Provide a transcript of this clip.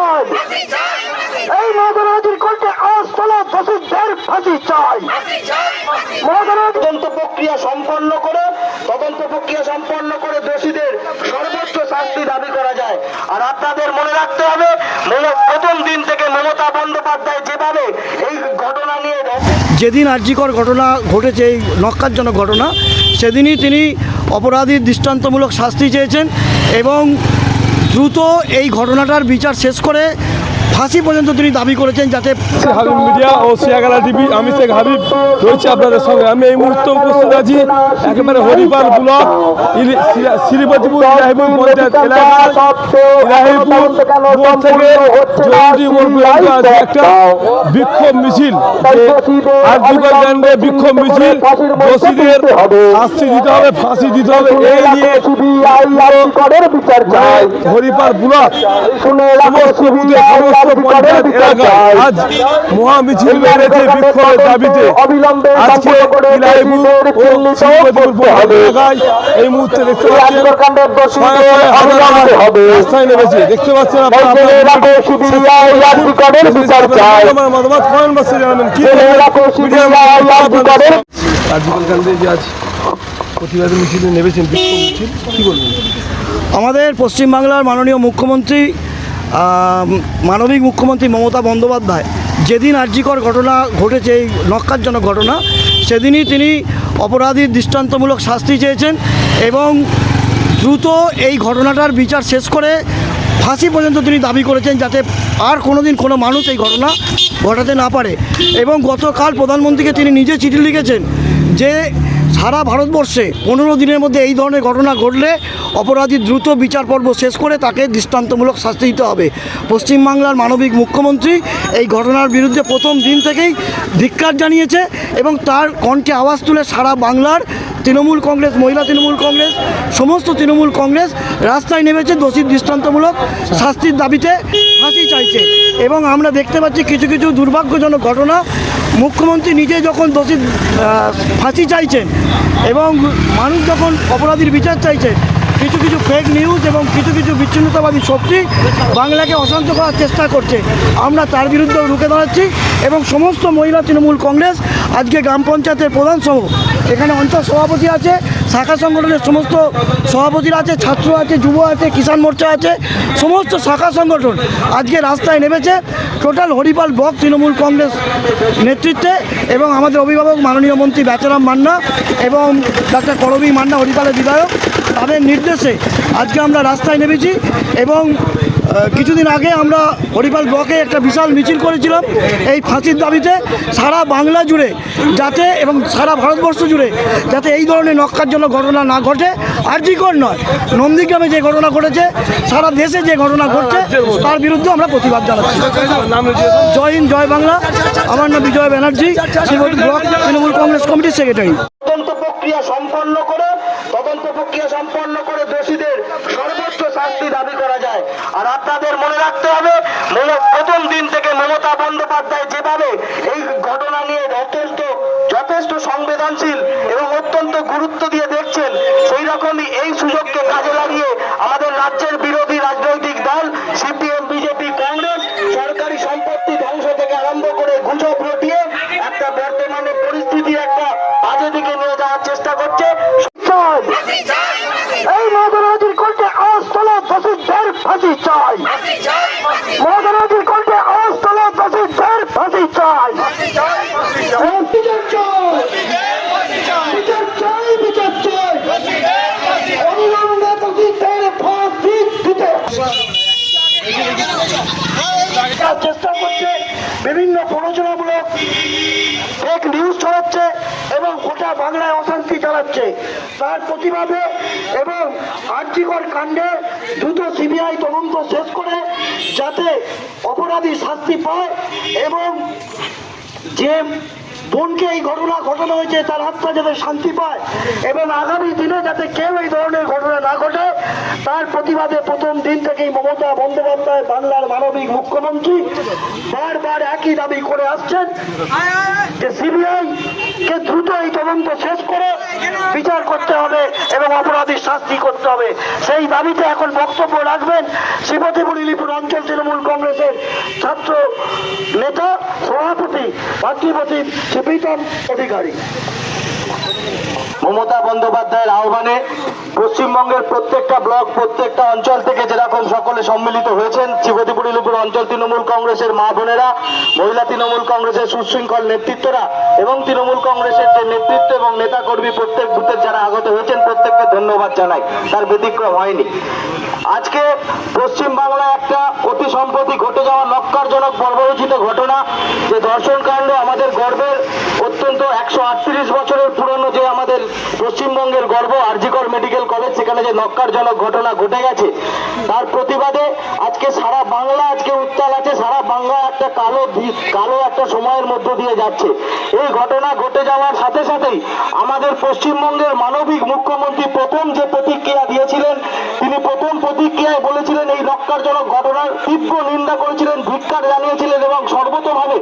চাই। এই মহাদারাজির কোর্টে আজ তোলা দোষীদের ফাঁসি চাই। মহাদারাজ তদন্ত প্রক্রিয়া সম্পন্ন করে তদন্ত প্রক্রিয়া সম্পন্ন করে দোষীদের সর্বোচ্চ শাস্তি দাবি করা যায়। আর আপনাদের মনে রাখতে হবে মম- প্রথম দিন থেকে মমতা বন্দ্যোপাধ্যায় যেভাবে এই ঘটনা নিয়ে যেদিন আর্যিকর ঘটনা ঘটেছে এই নক্কারজনক ঘটনা সেদিনই তিনি অপরাধীর দৃষ্টান্তমূলক শাস্তি চেয়েছেন এবং দ্রুত এই ঘটনাটার বিচার শেষ করে ফাঁসি পর্যন্ত তিনি দাবি করেছেন যাতে হাবিব মিডিয়া ও সিয়াগালা টিভি আমি শেখ হাবিব রয়েছে আপনাদের সঙ্গে। আমি এই মুহূর্তে উপস্থিত আছি একেবারে হরিপাল ব্লক শ্রীপতিপুর ইলাহিপুর পঞ্চায়েত ইলাহিপুর থেকে একটা বিক্ষোভ মিছিল। বিক্ষোভ মিছিল দোষীদের শাস্তি দিতে হবে ফাঁসি দিতে হবে এই নিয়ে বিচার চাই হরিপাল ব্লক সমস্ত সমস্ত আজ মহা মিছিল বেড়েছে বিক্ষোভের দাবিতে। আজকে ইলাইপুর ও শ্রীপতিপুর এলাকায় এই মুহূর্তে দেখতে পাচ্ছেন কাণ্ডের ছয় ছয় হাজার আমার রাস্তায় নেমেছে। দেখতে পাচ্ছেন আপনারা বিচার চাই আমার মতামত কমেন্ট বক্সে জানাবেন কি রাজ্যপাল কান্ডে যে আজ প্রতিবাদ মিছিলে নেমেছেন বিক্ষোভ মিছিল কি বলবেন? আমাদের পশ্চিমবাংলার মাননীয় মুখ্যমন্ত্রী মানবিক মুখ্যমন্ত্রী মমতা বন্দ্যোপাধ্যায় যেদিন আর্যিকর ঘটনা ঘটেছে, এই নক্কারজনক ঘটনা, সেদিনই তিনি অপরাধীর দৃষ্টান্তমূলক শাস্তি চেয়েছেন এবং দ্রুত এই ঘটনাটার বিচার শেষ করে ফাঁসি পর্যন্ত তিনি দাবি করেছেন যাতে আর কোনোদিন কোনো মানুষ এই ঘটনা ঘটাতে না পারে। এবং গতকাল প্রধানমন্ত্রীকে তিনি নিজে চিঠি লিখেছেন যে সারা ভারতবর্ষে পনেরো দিনের মধ্যে এই ধরনের ঘটনা ঘটলে অপরাধী দ্রুত বিচার পর্ব শেষ করে তাকে দৃষ্টান্তমূলক শাস্তি দিতে হবে। পশ্চিমবাংলার মানবিক মুখ্যমন্ত্রী এই ঘটনার বিরুদ্ধে প্রথম দিন থেকেই ধিক্কার জানিয়েছে এবং তার কণ্ঠে আওয়াজ তুলে সারা বাংলার তৃণমূল কংগ্রেস, মহিলা তৃণমূল কংগ্রেস, সমস্ত তৃণমূল কংগ্রেস রাস্তায় নেমেছে দোষী দৃষ্টান্তমূলক শাস্তির দাবিতে ফাঁসি চাইছে এবং আমরা দেখতে পাচ্ছি কিছু কিছু দুর্ভাগ্যজনক ঘটনা। মুখ্যমন্ত্রী নিজে যখন দোষী ফাঁসি চাইছেন এবং মানুষ যখন অপরাধীর বিচার চাইছে, কিছু কিছু ফেক নিউজ এবং কিছু কিছু বিচ্ছিন্নতাবাদী শক্তি বাংলাকে অশান্ত করার চেষ্টা করছে। আমরা তার বিরুদ্ধেও রুখে দাঁড়াচ্ছি এবং সমস্ত মহিলা তৃণমূল কংগ্রেস, আজকে গ্রাম পঞ্চায়েতের প্রধান সহ, এখানে অঞ্চল সভাপতি আছে শাখা সংগঠনের সমস্ত সভাপতিরা আছে, ছাত্র আছে, যুব আছে, কিষাণ মোর্চা আছে, সমস্ত শাখা সংগঠন আজকে রাস্তায় নেমেছে। টোটাল হরিপাল ব্লক তৃণমূল কংগ্রেস নেতৃত্বে এবং আমাদের অভিভাবক মাননীয় মন্ত্রী বেচারাম মান্না এবং ডাক্তার করবী মান্না হরিপালের বিধায়ক। তাদের নির্দেশে আজকে আমরা রাস্তায় নেমেছি এবং কিছুদিন আগে আমরা হরিপাল ব্লকে একটা বিশাল মিছিল করেছিলাম এই ফাঁসির দাবিতে সারা বাংলা জুড়ে যাতে এবং সারা ভারতবর্ষ জুড়ে যাতে এই ধরনের নক্কারজনক ঘটনা না ঘটে। আর্যিকর নয়, নন্দীগ্রামে যে ঘটনা ঘটেছে, সারা দেশে যে ঘটনা ঘটছে, তার বিরুদ্ধে আমরা প্রতিবাদ জানাচ্ছি। জয় হিন্দ, জয় বাংলা। আমার নাম বিজয় ব্যানার্জি ব্লক তৃণমূল কংগ্রেস কমিটির সেক্রেটারি। তদন্ত প্রক্রিয়া সম্পন্ন করে, তদন্ত প্রক্রিয়া সম্পন্ন করে দোষীদের দাবি করা যায়। আর আপনাদের মনে রাখতে হবে প্রথম দিন থেকে মমতা বন্দ্যোপাধ্যায় যেভাবে এই ঘটনা নিয়ে অত্যন্ত যথেষ্ট সংবেদনশীল এবং অত্যন্ত গুরুত্ব দিয়ে দেখছেন সেই রকমই এই সুযোগকে কাজে লাগিয়ে আমাদের রাজ্যের বিরোধী চাই মহাদারাজির কোর্টে আজ তোলা দোষীদের ফাঁসি চাই এই বিচার চাই বিচার চাই বিচার চাই অবিলম্বে দোষীদের ফাঁসি দিতে তার চেষ্টা করছে বিভিন্ন প্ররোচনামূলক ফেক নিউজ ছড়াচ্ছে গোটা বাংলায় অশান্তি চালাচ্ছে। তার প্রতিবাদে এবং আর্যিকর কাণ্ডে দ্রুত সিবিআই তদন্ত শেষ করে যাতে অপরাধী শাস্তি পায় এবং যে বোনকে এই ঘটনা ঘটানো হয়েছে, তার আত্মা যাতে শান্তি পায়। এবং আগামী দিনে যাতে কেউ এই ধরনের ঘটনা না ঘটে, তার প্রতিবাদে প্রথম দিন থেকেই মমতা বন্দ্যোপাধ্যায় বাংলার মানবিক মুখ্যমন্ত্রী বারবার একই দাবি করে আসছেন যে সিবিআই কে দ্রুত এই তদন্ত শেষ করে বিচার করতে হবে এবং অপরাধীর শাস্তি করতে হবে। সেই দাবিতে এখন বক্তব্য রাখবেন শ্রীপতিপুর ইলিপুর অঞ্চল তৃণমূল কংগ্রেসের ছাত্র নেতা, সভাপতি ভাতৃপতি শ্রী অধিকারী। মমতা বন্দ্যোপাধ্যায়ের আহ্বানে পশ্চিমবঙ্গের প্রত্যেকটা ব্লক, প্রত্যেকটা অঞ্চল থেকে যেরকম সকলে সম্মিলিত হয়েছেন শিবতিপুর ইলিপুর অঞ্চল তৃণমূল কংগ্রেসের মা বোনেরা, মহিলা তৃণমূল কংগ্রেসের সুশৃঙ্খল নেতৃত্বরা এবং তৃণমূল কংগ্রেসের যে নেতৃত্ব এবং নেতা কর্মী প্রত্যেক বুথের যারা আগত হয়েছেন, প্রত্যেককে ধন্যবাদ জানাই। তার ব্যতিক্রম হয়নি। আজকে পশ্চিম বাংলায় একটা অতি সম্প্রতি ঘটে যাওয়া নক্কারজনক বর্বরচিত ঘটনা, যে ধর্ষণকাণ্ড আমাদের গর্বের অত্যন্ত একশো আটত্রিশ বছরের পুরনো যে আমাদের পশ্চিমবঙ্গের গর্ব, আরজিকর মেডিকেল কলেজ, সেখানে যে নক্কারজনক ঘটনা ঘটে গেছে। তার প্রতিবাদে আজকে সারা বাংলা আজকে উত্তাল আছে, সারা বাংলা একটা কালো কালো একটা সময়ের মধ্য দিয়ে যাচ্ছে। এই ঘটনা ঘটে যাওয়ার সাথে সাথেই আমাদের পশ্চিমবঙ্গের মানবিক মুখ্যমন্ত্রী প্রথম যে প্রতিক্রিয়া প্রথম প্রতিক্রিয়ায় বলেছিলেন এই নক্কারজনক ঘটনার তীব্র নিন্দা করেছিলেন ধিক্কার জানিয়েছিলেন এবং সর্বতোভাবে